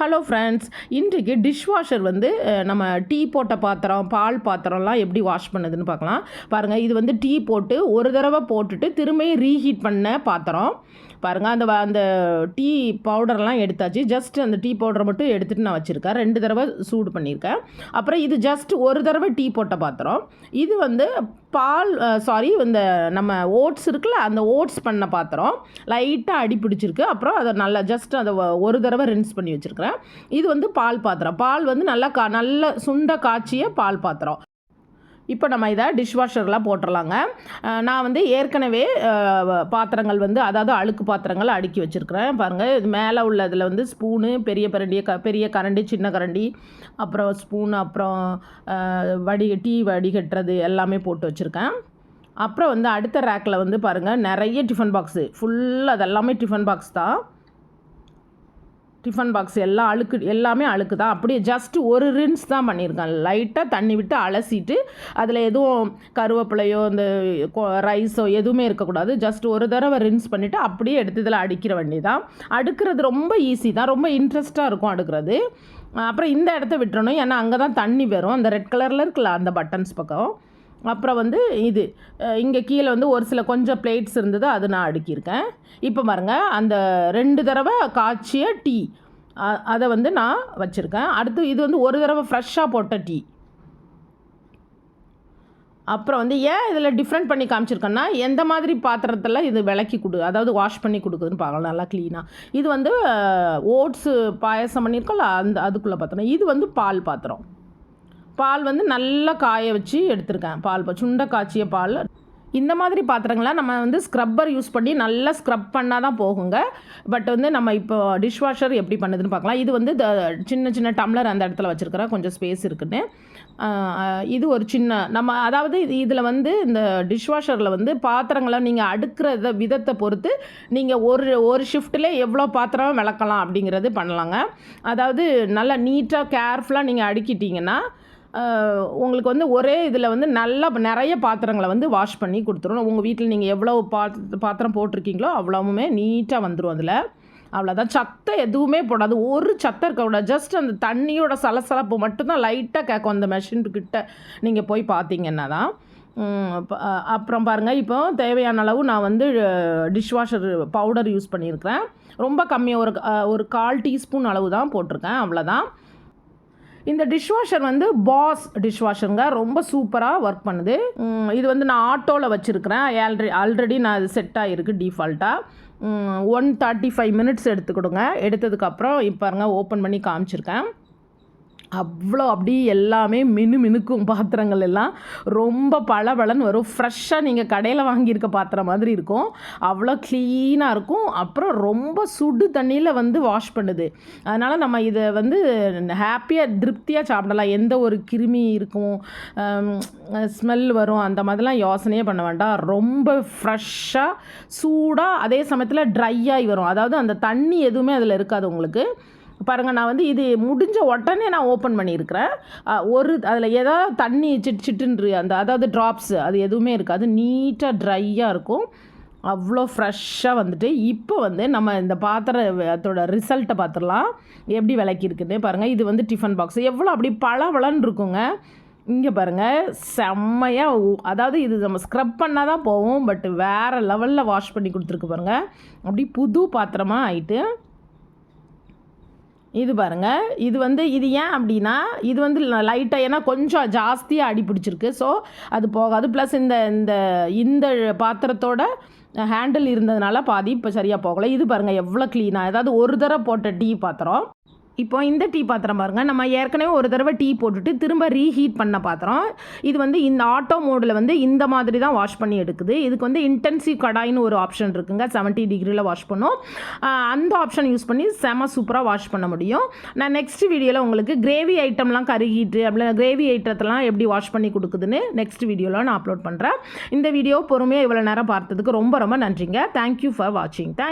Hello friends இன்றைக்கு dish washer வந்து நம்ம டீ போட்ட பாத்திரம் பால் பாத்திரம்லாம் எப்படி வாஷ் பண்ணுதுன்னு பார்க்கலாம். பாருங்கள் இது வந்து டீ போட்டு ஒரு தடவை போட்டுட்டு திரும்பியும் ரீஹீட் பண்ண பாத்திரம். பாருங்கள் அந்த வ- அந்த டீ பவுடர்லாம் எடுத்தாச்சு. ஜஸ்ட் அந்த டீ பவுடரை மட்டும் எடுத்துகிட்டு நான் வச்சுருக்கேன். ரெண்டு தடவை சூடு பண்ணியிருக்கேன். அப்புறம் இது ஜஸ்ட் ஒரு தடவை டீ போட்ட பாத்திரம். இது வந்து பால் சாரி இந்த நம்ம ஓட்ஸ் இருக்குல்ல அந்த ஓட்ஸ் பண்ண பாத்திரம் லைட்டாக அடி பிடிச்சிருக்கு. அப்புறம் அதை நல்லா ஜஸ்ட் அதை ஒரு தடவை ரின்ஸ் பண்ணி வச்சுருக்கிறேன். இது வந்து பால் பாத்திரம். பால் வந்து நல்லா கா நல்ல சுண்ட காய்ச்சிய பால் பாத்திரம். இப்போ நம்ம இதை டிஷ்வாஷரில் போட்டுடலாங்க நான் வந்து ஏற்கனவே பாத்திரங்கள் வந்து அதாவது அழுக்கு பாத்திரங்கள் அடுக்கி வச்சுருக்கிறேன். பாருங்கள் இது மேலே உள்ளதில் வந்து ஸ்பூனு பெரிய பரண்டிய க பெரிய கரண்டி சின்ன கரண்டி அப்புறம் ஸ்பூன் அப்புறம் வடி டீ வடிகட்டுறது எல்லாமே போட்டு வச்சுருக்கேன். அப்புறம் வந்து அடுத்த ரேக்கில் வந்து பாருங்கள் நிறைய டிஃபன் பாக்ஸு ஃபுல்லாக அது எல்லாமே டிஃபன் பாக்ஸ் தான். டிஃபன் பாக்ஸ் எல்லாம் அழுக்கு எல்லாமே அழுக்கு தான் அப்படியே ஜஸ்ட் ஒரு ரின்ஸ் தான் பண்ணியிருக்கேன் லைட்டாக தண்ணி விட்டு அலசிட்டு அதில் எதுவும் கருவேப்பிலையோ இந்த ரைஸோ எதுவுமே இருக்கக்கூடாது. ஜஸ்ட் ஒரு தடவை ரின்ஸ் பண்ணிவிட்டு அப்படியே எடுத்து இதில் அடிக்கிற வண்டி தான் அடுக்கிறது ரொம்ப ஈஸி தான். ரொம்ப இன்ட்ரெஸ்ட்டாக இருக்கும் அடுக்கிறது. அப்புறம் இந்த இடத்த விட்டுறணும். ஏன்னா அங்கே தான் தண்ணி வரும். அந்த ரெட் கலரில் இருக்குல்ல அந்த பட்டன்ஸ் பக்கம். அப்புறம் வந்து இது இங்கே கீழே வந்து ஒரு சில கொஞ்சம் பிளேட்ஸ் இருந்தது அது நான் அடுக்கியிருக்கேன். இப்போ பாருங்க அந்த ரெண்டு தடவை காய்ச்சிய டீ அதை வந்து நான் வச்சுருக்கேன். அடுத்து இது வந்து ஒரு தடவை ஃப்ரெஷ்ஷாக போட்ட டீ. அப்புறம் வந்து ஏன் இதில் டிஃப்ரெண்ட் பண்ணி காமிச்சிருக்கேன்னா எந்த மாதிரி பாத்திரத்தில் இது விளக்கி கொடு அதாவது வாஷ் பண்ணி கொடுக்குதுன்னு பார்க்கலாம் நல்லா க்ளீனாக இது வந்து ஓட்ஸு பாயசம் பண்ணியிருக்கோம்ல அந்த அதுக்குள்ளே பாத்திரம். இது வந்து பால் பாத்திரம். பால் வந்து நல்லா காய வச்சு எடுத்திருக்கேன் பால் சுண்டை காய்ச்சிய பால். இந்த மாதிரி பாத்திரங்களை நம்ம வந்து ஸ்க்ரப்பர் யூஸ் பண்ணி நல்லா ஸ்க்ரப் பண்ணால் தான் போகுங்க. பட் வந்து நம்ம இப்போ டிஷ்வாஷர் எப்படி பண்ணுதுன்னு பார்க்கலாம். இது வந்து த- சின்ன சின்ன டம்ளர் அந்த இடத்துல வச்சுருக்கிறேன் கொஞ்சம் ஸ்பேஸ் இருக்குன்னு. இது ஒரு சின்ன நம்ம அதாவது இது இதில் வந்து இந்த டிஷ்வாஷரில் வந்து பாத்திரங்களை நீங்கள் அடுக்கிற விதத்தை பொறுத்து நீங்கள் ஒரு ஒரு ஷிஃப்ட்டில் எவ்வளோ பாத்திரம் விளக்கலாம் அப்படிங்கிறது பண்ணலாங்க. அதாவது நல்லா நீட்டாக கேர்ஃபுல்லாக நீங்கள் அடுக்கிட்டீங்கன்னா உங்களுக்கு வந்து ஒரே இதில் வந்து நல்லா நிறைய பாத்திரங்களை வந்து வாஷ் பண்ணி கொடுத்துரும் உங்கள் வீட்டில் நீங்கள் எவ்வளோ பாத் பாத்திரம் போட்டிருக்கீங்களோ அவ்வளவுமே நீட்டாக வந்துடும் அதில். அவ்வளோதான் சத்தம் எதுவுமே போடாது. ஒரு சத்தம் இருக்கக்கூடாது ஜஸ்ட் அந்த தண்ணியோட சலசலப்பு மட்டும்தான் லைட்டாக கேட்கும் அந்த மெஷின்கிட்ட நீங்கள் போய் பார்த்தீங்கன்னா தான் அப்புறம் பாருங்கள் இப்போ தேவையான அளவு நான் வந்து டிஷ்வாஷர் பவுடர் யூஸ் பண்ணியிருக்கிறேன். ரொம்ப கம்மியாக ஒரு ஒரு கால் டீஸ்பூன் அளவு தான் போட்டிருக்கேன். அவ்வளோதான் இந்த டிஷ்வாஷர் வந்து பாஸ் டிஷ்வாஷருங்க ரொம்ப சூப்பராக ஒர்க் பண்ணுது. இது வந்து நான் ஆட்டோவில் வச்சுருக்கிறேன். ஆல்ரெடி ஆல்ரெடி நான் அது செட் ஆகிருக்கு டிஃபால்ட்டாக ஒன் தேர்ட்டி ஃபைவ் மினிட்ஸ் எடுத்துக்கிடுங்க எடுத்ததுக்கப்புறம் இப்போ பாருங்கள் ஓப்பன் பண்ணி காமிச்சிருக்கேன். அவ்வளோ அப்படி எல்லாமே மினு மினுக்கும் பாத்திரங்கள் எல்லாம். ரொம்ப பளபளன்னு வரும். ஃப்ரெஷ்ஷாக நீங்கள் கடையில் வாங்கியிருக்க பாத்திரம் மாதிரி இருக்கும். அவ்வளோ க்ளீனாக இருக்கும். அப்புறம் ரொம்ப சுடு தண்ணியில் வந்து வாஷ் பண்ணுது. அதனால் நம்ம இதை வந்து ஹாப்பியாக திருப்தியாக சாப்பிடலாம். எந்த ஒரு கிருமி இருக்கும் ஸ்மெல் வரும் அந்த மாதிரிலாம் யோசனையே பண்ண வேண்டாம். ரொம்ப ஃப்ரெஷ்ஷாக சூடாக அதே சமயத்தில் ட்ரை ஆகி வரும். அதாவது அந்த தண்ணி எதுவுமே அதில் இருக்காது உங்களுக்கு. பாருங்கள் நான் வந்து இது முடிஞ்ச உடனே நான் ஓப்பன் பண்ணியிருக்கிறேன். ஒரு அதில் ஏதாவது தண்ணி சிட் சிட்டுன்று அந்த அதாவது ட்ராப்ஸ் அது எதுவுமே இருக்காது. நீட்டாக ட்ரையாக இருக்கும். அவ்வளோ ஃப்ரெஷ்ஷாக வந்துட்டு இப்போ வந்து நம்ம இந்த பாத்திரத்தோட ரிசல்ட்டை பார்த்துடலாம் எப்படி விளக்கியிருக்குன்னு பாருங்கள் இது வந்து டிஃபன் பாக்ஸ் எவ்வளோ அப்படி பளபளன்னு இருக்குங்க. இங்கே பாருங்கள் செம்மையாக அதாவது இது நம்ம ஸ்க்ரப் பண்ணால் தான் போவோம் பட் வேறு லெவலில் வாஷ் பண்ணி கொடுத்துருக்கு பாருங்கள் அப்படி புது பாத்திரமாக ஆயிட்டு இது பாருங்க. இது வந்து இது ஏன் அப்படின்னா இது வந்து லைட்டாக ஏன்னா கொஞ்சம் ஜாஸ்தியாக அடி பிடிச்சிருக்கு. ஸோ அது போகாது. ப்ளஸ் இந்த இந்த இந்த பாத்திரத்தோட ஹேண்டில் இருந்ததுனால பாதி இப்போ சரியாக போகலை. இது பாருங்கள் எவ்வளோ க்ளீனாக அதாவது ஒரு தடவை போட்ட டீ பாத்திரம். இப்போ இந்த டீ பாத்திரம் பாருங்க. நம்ம ஏற்கனவே ஒரு தடவை டீ போட்டுட்டு திரும்ப ரீஹீட் பண்ண பாத்திரம். இது வந்து இந்த ஆட்டோ மோடில் வந்து இந்த மாதிரி தான் வாஷ் பண்ணி எடுக்குது. இதுக்கு வந்து இன்டென்சிவ் கடாய்னு ஒரு ஆப்ஷன் இருக்குங்க. 70 டிகிரியில் வாஷ் பண்ணும். அந்த ஆப்ஷன் யூஸ் பண்ணி செம சூப்பராக வாஷ் பண்ண முடியும். நான் நெக்ஸ்ட் வீடியோவில் உங்களுக்கு கிரேவி ஐட்டம்லாம் கருகிட்டு அப்படி கிரேவி ஐட்டத்தெல்லாம் எப்படி வாஷ் பண்ணி கொடுக்குதுன்னு நெக்ஸ்ட் வீடியோவில் நான் அப்லோட் பண்ணுறேன் இந்த வீடியோ பொறுமையாக இவ்வளோ நேரம் பார்த்ததுக்கு ரொம்ப ரொம்ப நன்றிங்க. தேங்க்யூ ஃபார் வாட்சிங் தேங்க்